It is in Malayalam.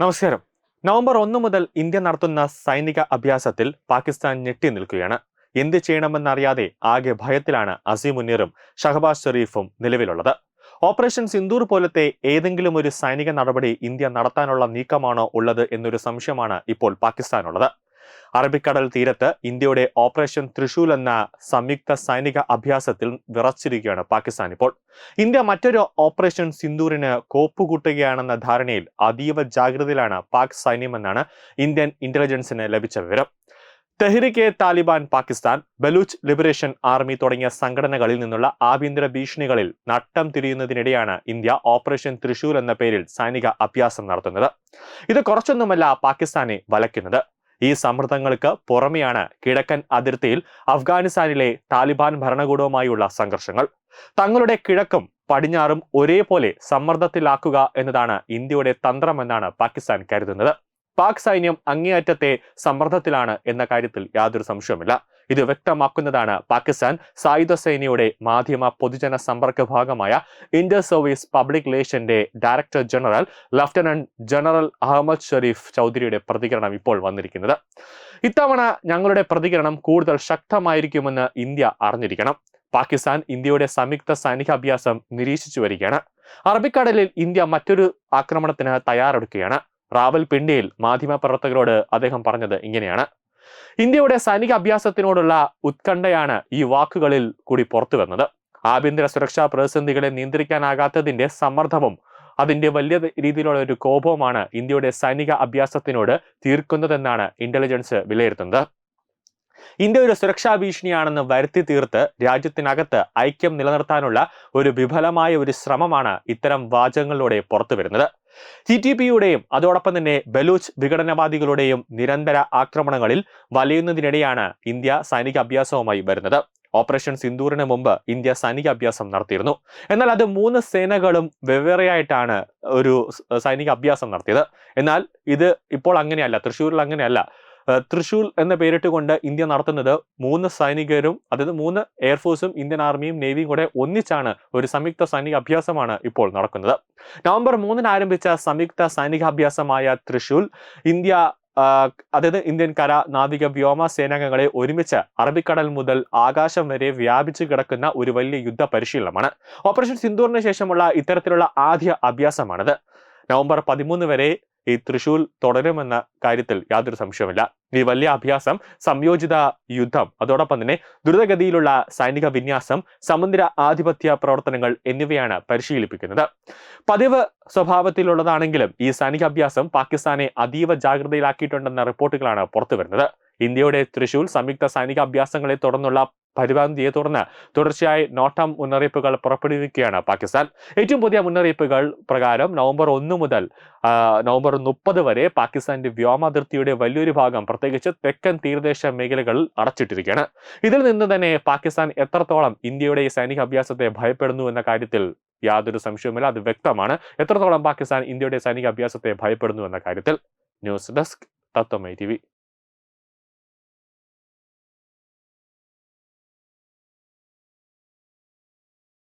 നമസ്കാരം. നവംബർ ഒന്ന് മുതൽ ഇന്ത്യ നടത്തുന്ന സൈനിക അഭ്യാസത്തിൽ പാകിസ്ഥാൻ ഞെട്ടി നിൽക്കുകയാണ്. എന്ത് ചെയ്യണമെന്നറിയാതെ ആകെ ഭയത്തിലാണ് അസീമുന്നീറും ഷഹബാസ് ഷെറീഫും നിലവിലുള്ളത്. ഓപ്പറേഷൻ സിന്ദൂർ പോലത്തെ ഏതെങ്കിലും ഒരു സൈനിക നടപടി ഇന്ത്യ നടത്താനുള്ള നീക്കമാണോ ഉള്ളത് എന്നൊരു സംശയമാണ് ഇപ്പോൾ പാകിസ്ഥാനുള്ളത്. അറബിക്കടൽ തീരത്ത് ഇന്ത്യയുടെ ഓപ്പറേഷൻ തൃശൂൽ എന്ന സംയുക്ത സൈനിക അഭ്യാസത്തിൽ വിറച്ചിരിക്കുകയാണ് പാകിസ്ഥാൻ ഇപ്പോൾ. ഇന്ത്യ മറ്റൊരു ഓപ്പറേഷൻ സിന്ദൂരിന് കോപ്പുകൂട്ടുകയാണെന്ന ധാരണയിൽ അതീവ ജാഗ്രതയിലാണ് പാക് സൈന്യമെന്നാണ് ഇന്ത്യൻ ഇന്റലിജൻസിന് ലഭിച്ച വിവരം. തെഹ്രിക്കെ താലിബാൻ പാകിസ്ഥാൻ ബലൂച്ച് ലിബറേഷൻ ആർമി തുടങ്ങിയ സംഘടനകളിൽ നിന്നുള്ള ആഭ്യന്തര ഭീഷണികളിൽ നട്ടം തിരിയുന്നതിനിടെയാണ് ഇന്ത്യ ഓപ്പറേഷൻ തൃശൂർ എന്ന പേരിൽ സൈനിക അഭ്യാസം നടത്തുന്നത്. ഇത് കുറച്ചൊന്നുമല്ല പാകിസ്ഥാനെ വലയ്ക്കുന്നത്. ഈ സമ്മർദ്ദങ്ങൾക്ക് പുറമെയാണ് കിഴക്കൻ അതിർത്തിയിൽ അഫ്ഗാനിസ്ഥാനിലെ താലിബാൻ ഭരണകൂടവുമായുള്ള സംഘർഷങ്ങൾ. തങ്ങളുടെ കിഴക്കും പടിഞ്ഞാറും ഒരേപോലെ സമ്മർദ്ദത്തിലാക്കുക എന്നതാണ് ഇന്ത്യയുടെ തന്ത്രമെന്നാണ് പാകിസ്ഥാൻ കരുതുന്നത്. പാക് സൈന്യം അങ്ങേയറ്റത്തെ സമ്മർദ്ദത്തിലാണ് എന്ന കാര്യത്തിൽ യാതൊരു സംശയവുമില്ല. ഇത് വ്യക്തമാക്കുന്നതാണ് പാകിസ്ഥാൻ സായുധ സേനയുടെ മാധ്യമ പൊതുജന സമ്പർക്ക ഭാഗമായ inter service public റിലേഷന്റെ director general lieutenant general Ahmed Sharif ചൗധരിയുടെ പ്രതികരണം ഇപ്പോൾ വന്നിരിക്കുന്നത്. ഇത്തവണ ഞങ്ങളുടെ പ്രതികരണം കൂടുതൽ ശക്തമായിരിക്കുമെന്ന് ഇന്ത്യ അറിഞ്ഞിരിക്കണം. പാകിസ്ഥാൻ ഇന്ത്യയുടെ സംയുക്ത സൈനിക അഭ്യാസം നിരീക്ഷിച്ചു വരികയാണ്. അറബിക്കടലിൽ ഇന്ത്യ മറ്റൊരു ആക്രമണത്തിന് തയ്യാറെടുക്കുകയാണ്. റാവൽപിണ്ടിയിൽ മാധ്യമപ്രവർത്തകരോട് അദ്ദേഹം പറഞ്ഞത് ഇങ്ങനെയാണ്. ഇന്ത്യയുടെ സൈനിക അഭ്യാസത്തിനോടുള്ള ഉത്കണ്ഠയാണ് ഈ വാക്കുകളിൽ കൂടി പുറത്തു വന്നത്. ആഭ്യന്തര സുരക്ഷാ പ്രതിസന്ധികളെ നിയന്ത്രിക്കാനാകാത്തതിന്റെ സമ്മർദ്ദവും അതിന്റെ വലിയ രീതിയിലുള്ള ഒരു കോപവുമാണ് ഇന്ത്യയുടെ സൈനിക അഭ്യാസത്തിനോട് തീർക്കുന്നതെന്നാണ് ഇന്റലിജൻസ് വിലയിരുത്തുന്നത്. ഇന്ത്യ ഒരു സുരക്ഷാ ഭീഷണിയാണെന്ന് വരുത്തി തീർത്ത് രാജ്യത്തിനകത്ത് ഐക്യം നിലനിർത്താനുള്ള ഒരു വിഫലമായ ഒരു ശ്രമമാണ് ഇത്തരം വാചകങ്ങളിലൂടെ പുറത്തു വരുന്നത്. ടി ടി പിയുടെയും അതോടൊപ്പം തന്നെ ബലൂച്ച് വിഘടനവാദികളുടെയും നിരന്തര ആക്രമണങ്ങളിൽ വലയുന്നതിനിടെയാണ് ഇന്ത്യ സൈനിക അഭ്യാസവുമായി വരുന്നത്. ഓപ്പറേഷൻ സിന്ദൂറിന് മുമ്പ് ഇന്ത്യ സൈനിക അഭ്യാസം നടത്തിയിരുന്നു. എന്നാൽ അത് മൂന്ന് സേനകളും വെവ്വേറെയായിട്ടാണ് ഒരു സൈനിക അഭ്യാസം നടത്തിയത്. എന്നാൽ ഇത് ഇപ്പോൾ അങ്ങനെയല്ല തൃശ്ശൂരിൽ അങ്ങനെയല്ല. തൃശൂൽ എന്ന പേരിട്ടുകൊണ്ട് ഇന്ത്യ നടത്തുന്നത് മൂന്ന് സൈനികരും അതായത് മൂന്ന് എയർഫോഴ്സും ഇന്ത്യൻ ആർമിയും നേവിയും കൂടെ ഒന്നിച്ചാണ് ഒരു സംയുക്ത സൈനിക അഭ്യാസമാണ് ഇപ്പോൾ നടക്കുന്നത്. നവംബർ മൂന്നിന് ആരംഭിച്ച സംയുക്ത സൈനികാഭ്യാസമായ തൃശൂൽ ഇന്ത്യ അതായത് ഇന്ത്യൻ കര നാവിക വ്യോമ സേനാംഗങ്ങളെ ഒരുമിച്ച് അറബിക്കടൽ മുതൽ ആകാശം വരെ വ്യാപിച്ചു കിടക്കുന്ന ഒരു വലിയ യുദ്ധ പരിശീലനമാണ്. ഓപ്പറേഷൻ സിന്ദൂറിന് ശേഷമുള്ള ഇത്തരത്തിലുള്ള ആദ്യ അഭ്യാസമാണിത്. നവംബർ പതിമൂന്ന് വരെ ഈ തൃശൂൽ തുടരുമെന്ന കാര്യത്തിൽ യാതൊരു സംശയവുമില്ല. ഈ വലിയ അഭ്യാസം സംയോജിത യുദ്ധം അതോടൊപ്പം തന്നെ ദ്രുതഗതിയിലുള്ള സൈനിക വിന്യാസം സമുദ്ര ആധിപത്യ പ്രവർത്തനങ്ങൾ എന്നിവയാണ് പരിശീലിപ്പിക്കുന്നത്. പതിവ് സ്വഭാവത്തിലുള്ളതാണെങ്കിലും ഈ സൈനിക അഭ്യാസം പാകിസ്ഥാനെ അതീവ ജാഗ്രതയിലാക്കിയിട്ടുണ്ടെന്ന റിപ്പോർട്ടുകളാണ് പുറത്തുവരുന്നത്. ഇന്ത്യയുടെ തൃശൂൽ സംയുക്ത സൈനിക അഭ്യാസങ്ങളെ തുടർന്നുള്ള പരിപാടിയെ തുടർന്ന് തുടർച്ചയായി നോട്ടം മുന്നറിയിപ്പുകൾ പുറപ്പെടുവിക്കുകയാണ് പാകിസ്ഥാൻ. ഏറ്റവും പുതിയ മുന്നറിയിപ്പുകൾ പ്രകാരം നവംബർ ഒന്ന് മുതൽ നവംബർ മുപ്പത് വരെ പാകിസ്ഥാന്റെ വ്യോമാതിർത്തിയുടെ വലിയൊരു ഭാഗം പ്രത്യേകിച്ച് തെക്കൻ തീരദേശ മേഖലകളിൽ അടച്ചിട്ടിരിക്കുകയാണ്. ഇതിൽ നിന്ന് തന്നെ പാകിസ്ഥാൻ എത്രത്തോളം ഇന്ത്യയുടെ ഈ സൈനിക അഭ്യാസത്തെ ഭയപ്പെടുന്നു എന്ന കാര്യത്തിൽ യാതൊരു സംശയവുമില്ല. അത് വ്യക്തമാണ്. എത്രത്തോളം പാകിസ്ഥാൻ ഇന്ത്യയുടെ സൈനിക അഭ്യാസത്തെ ഭയപ്പെടുന്നു എന്ന കാര്യത്തിൽ ന്യൂസ് ഡെസ്ക് തത്വമൈ ടി